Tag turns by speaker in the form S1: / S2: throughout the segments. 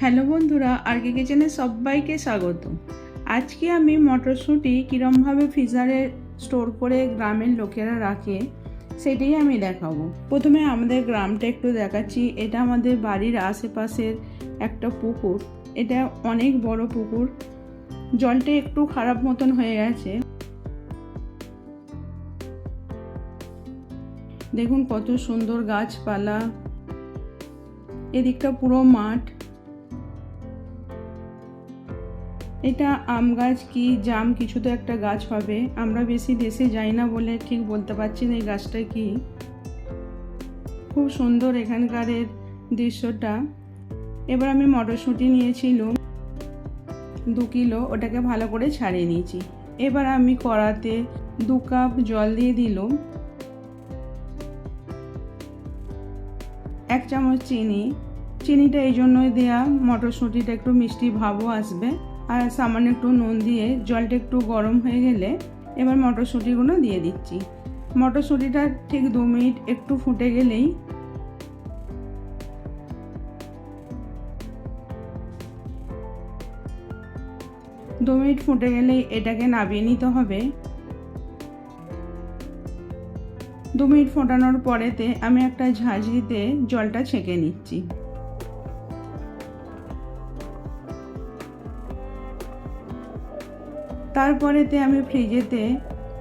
S1: Hello বন্ধুরা, আরকে কিচেনে সবাইকে স্বাগত আজকে আমি মটরশুঁটি কীরমভাবে ফ্রিজারে স্টোর করে গ্রামের লোকেরা রাখে, সেটাই আমি দেখাবো। প্রথমে আমাদের গ্রামটা একটু দেখাচ্ছি। এটা আমাদের বাড়ির আশেপাশের একটা পুকুর। এটা অনেক বড় পুকুর। জলটা একটু খারাপ মতন হয়ে গেছে। দেখুন কত সুন্দর গাছপালা। এদিকটা পুরো মাঠ। এটা আম গাছ কি জাম, কিছু তো একটা গাছ হবে। আমরা বেশি দেশে যাই না বলে ঠিক বলতে পারছি না এই গাছটা কি। খুব সুন্দর এখানকারের দৃশ্যটা। এবার আমি মটরশুঁটি নিয়েছিলাম দু কিলো, ওটাকে ভালো করে ছাড়িয়ে নিয়েছি। এবার আমি কড়াতে দু কাপ জল দিয়ে দিলাম। এক চামচ চিনি। চিনিটা এই জন্যই দেয়া, মটরশুঁটিটা একটু মিষ্টি ভাবও আসবে। আর সামান্য একটু নুন দিয়ে জলটা একটু গরম হয়ে গেলে এবার মটরশুঁটিগুলো দিয়ে দিচ্ছি। মটরশুঁটিটা ঠিক দু মিনিট একটু ফুটে গেলেই দু মিনিট ফুটে গেলেই এটাকে নাবিয়ে নিতে হবে। দু মিনিট ফোটানোর পরেতে আমি একটা ঝাঁঝরিতে জলটা ছেঁকে নিচ্ছি। তারপরেতে আমি ফ্রিজেতে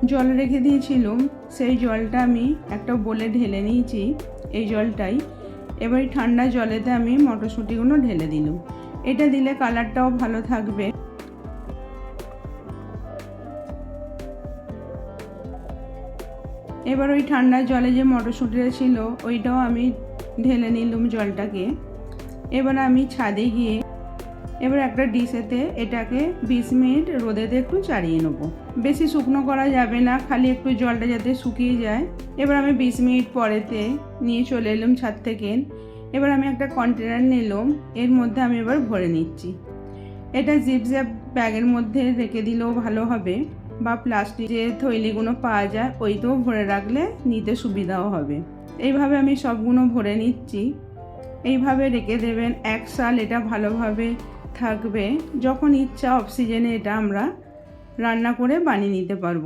S1: জল রেখে দিয়েছিলাম, সেই জলটা আমি একটা বলে ঢেলে নিয়েছি, এই জলটাই। এবার ঠান্ডা জলেতে আমি মটরশুঁটিগুলো ঢেলে দিলাম। এটা দিলে কালারটাও ভালো থাকবে। এবার ওই ঠান্ডা জলে যে মটরশুঁটিটা ছিল, ওইটাও আমি ঢেলে নিলাম জলটাকে। এবার আমি ছাদে গিয়ে এবার একটা ডিশেতে এটাকে বিশ মিনিট রোদেতে একটু চাড়িয়ে নেব। বেশি শুকনো করা যাবে না, খালি একটু জলটা যাতে শুকিয়ে যায়। এবার আমি বিশ মিনিট পরেতে নিয়ে চলে এলাম ছাদ থেকে। এবার আমি একটা কন্টেনার নিলাম, এর মধ্যে আমি এবার ভরে নিচ্ছি। এটা জিপ জ্যাপ ব্যাগের মধ্যে রেখে দিলেও ভালো হবে, বা প্লাস্টিক যে থৈলিগুলো পাওয়া যায়, ওইতেও ভরে রাখলে নিতে সুবিধাও হবে। এইভাবে আমি সবগুলো ভরে নিচ্ছি। এইভাবে রেখে দেবেন, এক সাল এটা ভালোভাবে থাকবে যখন ইচ্ছা অক্সিজেনে এটা আমরা রান্না করে বানিয়ে নিতে পারব।